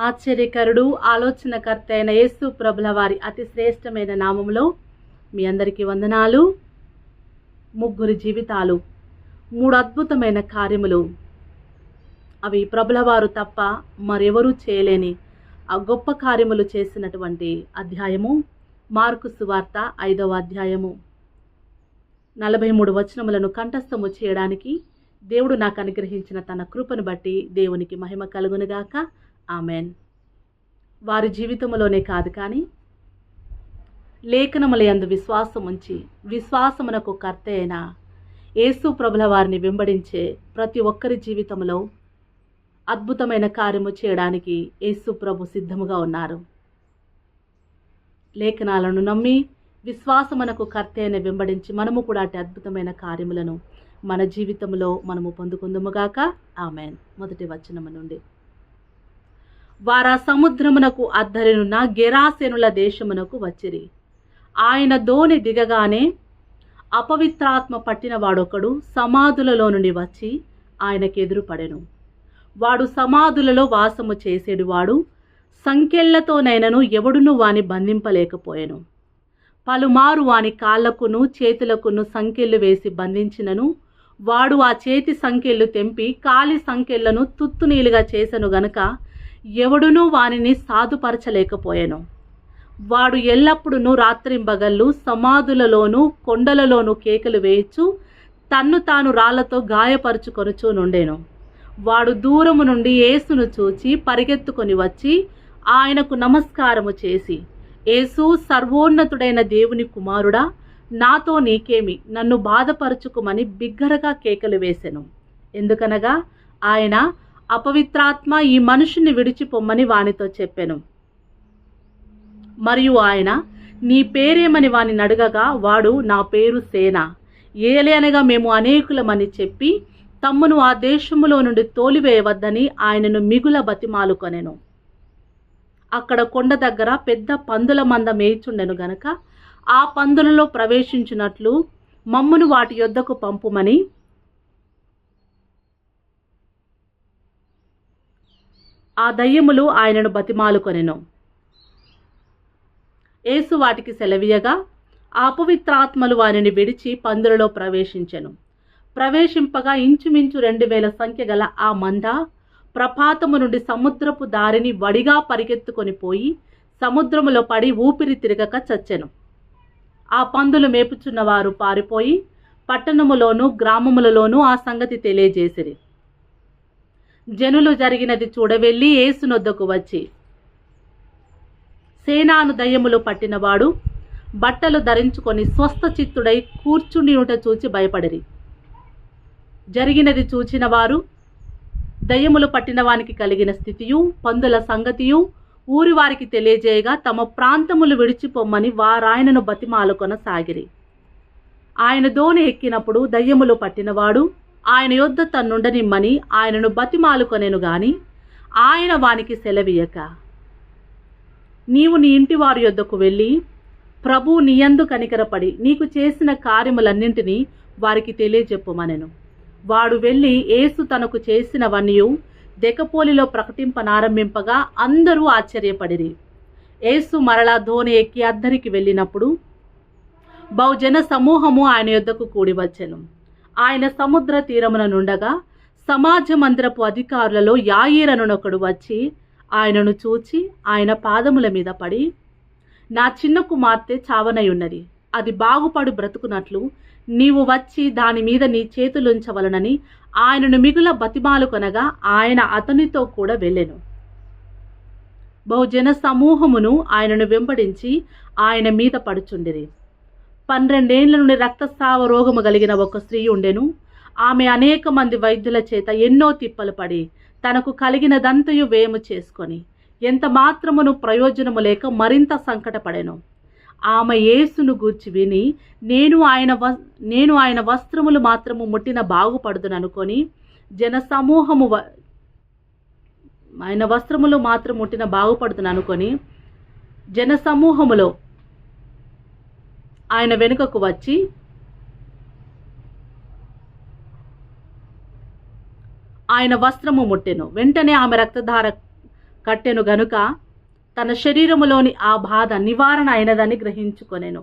ఆశ్చర్యకరుడు ఆలోచనకర్త అయిన యేసు ప్రభుల వారి అతి శ్రేష్టమైన నామంలో మీ అందరికీ వందనాలు. ముగ్గురి జీవితాలు మూడు అద్భుతమైన కార్యములు. అవి ప్రభులవారు తప్ప మరెవరూ చేయలేని ఆ గొప్ప కార్యములు చేసినటువంటి అధ్యాయము. మార్కు సువార్త ఐదవ అధ్యాయము. నలభై మూడు వచనములను కంఠస్థము చేయడానికి దేవుడు నాకు అనుగ్రహించిన తన కృపను బట్టి దేవునికి మహిమ కలుగునుగాక. ఆమెన్. వారి జీవితంలోనే కాదు కానీ లేఖనముల యందు విశ్వాసం ఉంచి విశ్వాసమునకు కర్త అయిన యేసు ప్రభుల వారిని వెంబడించే ప్రతి ఒక్కరి జీవితంలో అద్భుతమైన కార్యము చేయడానికి యేసు ప్రభు సిద్ధముగా ఉన్నారు. లేఖనాలను నమ్మి విశ్వాసమునకు కర్త అయిన వెంబడించి మనము కూడా అటు అద్భుతమైన కార్యములను మన జీవితంలో మనము పొందుకుందుముగాక ఆమెన్. మొదటి వచనము నుండి. వారా సముద్రమునకు అద్దరినున్న గెరాసెనుల దేశమునకు వచ్చిరి. ఆయన దోణి దిగగానే అపవిత్రాత్మ పట్టిన వాడొకడు సమాధులలో నుండి వచ్చి ఆయనకు ఎదురుపడెను. వాడు సమాధులలో వాసము చేసేడు వాడు సంఖ్యలతోనైనను ఎవడును వాని బంధింపలేకపోయెను. పలుమారు వాని కాళ్ళకును చేతులకును సంకెళ్ళు వేసి బంధించినను వాడు ఆ చేతి సంకెళ్ళు తెంపి కాలి సంకెళ్ళను తుత్తునీలుగా చేసెను గనక ఎవడునూ వానిని సాధుపరచలేకపోయాను. వాడు ఎల్లప్పుడూ రాత్రింబగళ్ళు సమాధులలోనూ కొండలలోనూ కేకలు వేయచ్చు తన్ను తాను రాళ్ళతో గాయపరుచుకొనుచూ నుండెను. వాడు దూరము నుండి యేసును చూచి పరిగెత్తుకొని వచ్చి ఆయనకు నమస్కారము చేసి యేసు సర్వోన్నతుడైన దేవుని కుమారుడా నాతో నీకేమి? నన్ను బాధపరుచుకోమని బిగ్గరగా కేకలు వేసెను. ఎందుకనగా ఆయన అపవిత్రాత్మ ఈ మనుషుని విడిచిపొమ్మని వానితో చెప్పెను. మరియు ఆయన నీ పేరేమని వాని అడగగా వాడు నా పేరు సేన. ఏలేనగా మేము అనేకులమని చెప్పి తమ్మును ఆ దేశములో నుండి తోలివేయవద్దని ఆయనను మిగుల బతిమాలుకొనెను అక్కడ కొండ దగ్గర పెద్ద పందుల మంద మేయిచుండెను గనక ఆ పందులలో ప్రవేశించినట్లు మమ్మును వాటి యొద్దకు పంపుమని ఆ దయ్యములు ఆయనను బతిమాలుకొనెను. యేసు వాటికి సెలవీయగా ఆ అపవిత్రాత్మలు వారిని విడిచి పందులలో ప్రవేశించెను. ప్రవేశింపగా ఇంచుమించు రెండు వేల సంఖ్య గల ఆ మంద ప్రపాతము నుండి సముద్రపు దారిని వడిగా పరిగెత్తుకొని పోయి సముద్రములో పడి ఊపిరి తిరగక చచ్చెను. ఆ పందులు మేపుచున్న వారు పారిపోయి పట్టణములోనూ గ్రామములలోనూ ఆ సంగతి తెలియజేసిరి. జనులు జరిగినది చూడవెళ్ళి ఏసునొద్దకు వచ్చి సేనాను దయ్యములు పట్టినవాడు బట్టలు ధరించుకొని స్వస్థ చిత్తుడై కూర్చుండి ఉంట చూచి భయపడిరి. జరిగినది చూచిన వారు దయ్యములు పట్టిన వానికి కలిగిన స్థితియు పందుల సంగతియు ఊరి వారికి తెలియజేయగా తమ ప్రాంతములు విడిచిపోమ్మని వారాయనను బతిమాలు కొనసాగిరి ఆయన దోణి ఎక్కినప్పుడు దయ్యములు పట్టినవాడు ఆయన యొద్ద తన్నుండనిమ్మని ఆయనను బతిమాలుకొనెను గాని ఆయన వానికి సెలవీయక నీవు నీ ఇంటి వారి యొద్దకు వెళ్ళి ప్రభు నీయందు కనికరపడి నీకు చేసిన కార్యములన్నింటినీ వారికి తెలియజెప్పుమనెను. వాడు వెళ్ళి ఏసు తనకు చేసినవన్నీ దెకపోలిలో ప్రకటింపనారంభింపగా అందరూ ఆశ్చర్యపడిరి. ఏసు మరలా ధోని ఎక్కి అద్దరికి వెళ్ళినప్పుడు బహుజన సమూహము ఆయన యొద్దకు కూడి వచ్చెను ఆయన సముద్ర తీరమున నుండగా సమాజ మందిరపు అధికారులలో యాయీరనునొకడు వచ్చి ఆయనను చూచి ఆయన పాదముల మీద పడి నా చిన్న కుమార్తె చావనై ఉన్నది అది బాగుపడు బ్రతుకున్నట్లు నీవు వచ్చి దాని మీద నీ చేతులుంచవలనని ఆయనను మిగుల బతిమాలు కొనగా ఆయన అతనితో కూడా వెళ్ళెను. బహుజన సమూహమును ఆయనను వెంబడించి ఆయన మీద పడుచుండిరి. పన్నెండేండ్ల నుండి రక్తస్రావ రోగము కలిగిన ఒక స్త్రీ ఉండెను. ఆమె అనేక మంది వైద్యుల చేత ఎన్నో తిప్పలు పడి తనకు కలిగినదంతయు వేము చేసుకొని ఎంత మాత్రమును ప్రయోజనము లేక మరింత సంకటపడెను. ఆమె యేసును గూర్చి విని నేను ఆయన వ నేను ఆయన వస్త్రములు మాత్రము ముట్టిన బాగుపడుదును జనసమూహము జన సమూహము వ ఆయన వస్త్రములు మాత్రం ముట్టిన బాగుపడుతుననుకొని అనుకొని ఆయన వెనుకకు వచ్చి ఆయన వస్త్రము ముట్టెను. వెంటనే ఆమె రక్తధార కట్టెను గనుక తన శరీరములోని ఆ బాధ నివారణ అయినదని గ్రహించుకొనెను.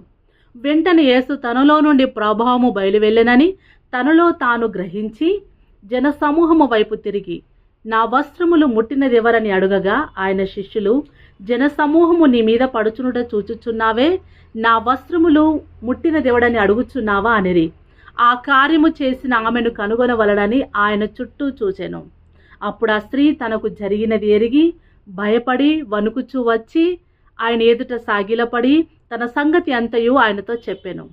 వెంటనే యేసు తనలో నుండి ప్రభావము బయలువెళ్ళెనని తనలో తాను గ్రహించి జనసమూహము వైపు తిరిగి నా వస్త్రములు ముట్టినదెవరని అడుగగా ఆయన శిష్యులు జనసమూహము నీ మీద పడుచునుట చూచుచున్నావే నా వస్త్రములు ముట్టిన దేవుడని అడుగుచున్నావా అనిరి. ఆ కార్యము చేసిన ఆమెను కనుగొనవలడని ఆయన చుట్టూ చూచెను. అప్పుడు ఆ స్త్రీ తనకు జరిగినది ఎరిగి భయపడి వణుకుచూ వచ్చి ఆయన ఎదుట సాగిలపడి తన సంగతి అంతయు ఆయనతో చెప్పాను.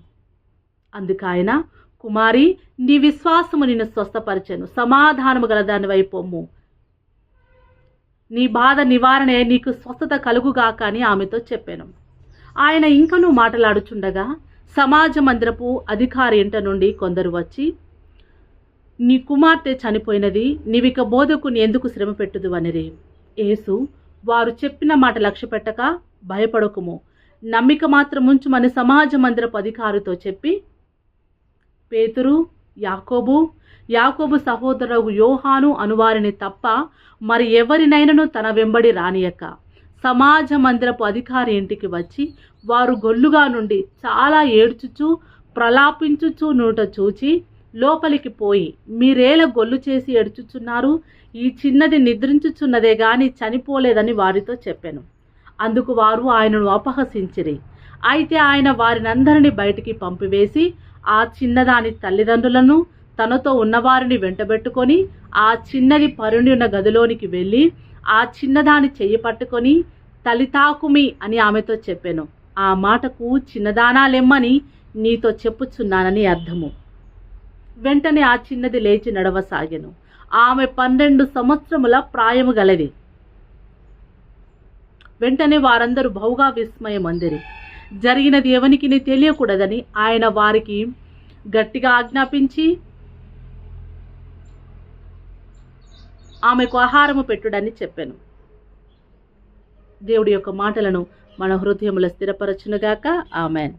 అందుకు ఆయన కుమారి నీ విశ్వాసము నిన్ను స్వస్థపరచెను. సమాధానము గల దాని నీ బాధ నివారణే నీకు స్వస్థత కలుగుగాక అని ఆమెతో చెప్పాను. ఆయన ఇంకనూ మాటలాడుచుండగా సమాజ మందిరపు అధికారి ఇంట నుండి కొందరు వచ్చి నీ కుమార్తె చనిపోయినది నీవిక బోధకుని ఎందుకు శ్రమ పెట్టుదు అనిరి యేసు వారు చెప్పిన మాట లక్ష్య పెట్టక భయపడకుము. నమ్మిక మాత్రం ఉంచుమని సమాజ మందిరపు అధికారితో చెప్పి పేతురు యాకోబు యాకోబు సహోదరుడు యోహాను అనువారిని తప్ప మరి ఎవరినైనను తన వెంబడి రానియక. సమాజ మందిరపు అధికారి ఇంటికి వచ్చి వారు గొల్లుగా నుండి చాలా ఏడ్చుచూ ప్రలాపించుచూ నూట చూచి లోపలికి పోయి మీరేల గొల్లు చేసి ఏడ్చుచున్నారు? ఈ చిన్నది నిద్రించుచున్నదే గాని చనిపోలేదని వారితో చెప్పాను. అందుకు వారు ఆయనను అపహసించిరి. అయితే ఆయన వారినందరినీ బయటికి పంపివేసి ఆ చిన్నదాని తల్లిదండ్రులను తనతో ఉన్నవారిని వెంటబెట్టుకొని ఆ చిన్నది పరుని ఉన్న గదిలోనికి వెళ్ళి ఆ చిన్నదాని చెయ్యి పట్టుకొని తలితాకుమి అని ఆమెతో చెప్పాను. ఆ మాటకు చిన్నదానాలెమ్మని నీతో చెప్పుచున్నానని అర్థము. వెంటనే ఆ చిన్నది లేచి నడవసాగాను. ఆమె పన్నెండు సంవత్సరముల ప్రాయము గలది. వెంటనే వారందరూ బహుగా విస్మయం అందిరి జరిగినది ఎవనికి తెలియకూడదని ఆయన వారికి గట్టిగా ఆజ్ఞాపించి ఆమెకు ఆహారము పెట్టుడని చెప్పాను. దేవుడి యొక్క మాటలను మన హృదయములో స్థిరపరచునుగాక. ఆమెన్.